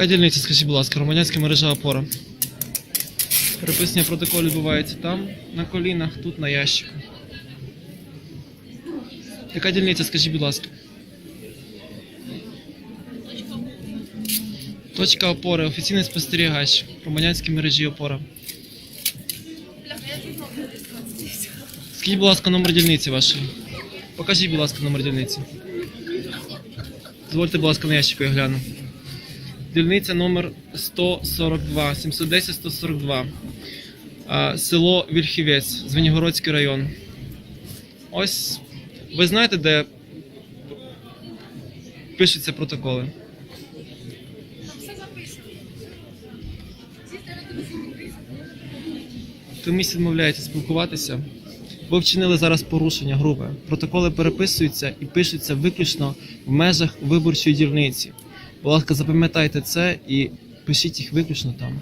Яка дільниця, скажіть, будь ласка, громадянська мережа опора. Переписання протоколу відбувається там, на колінах, тут на ящику. Яка дільниця, скажіть, будь ласка. Точка опори, офіційний спостерігач, громадянській мережі опора. Скажіть, будь ласка, номер дільниці вашої. Покажіть, будь ласка, номер дільниці. Дозвольте, будь ласка, на ящику я гляну. Дільниця номер 142, 710 142. Село Вільхівець, Звенігородський район. Ось ви знаєте, де пишуться протоколи? Комісія відмовляється спілкуватися. Ви вчинили зараз порушення грубе. Протоколи переписуються і пишуться виключно в межах виборчої дільниці. Будь ласка, запам'ятайте це і пишіть їх виключно там.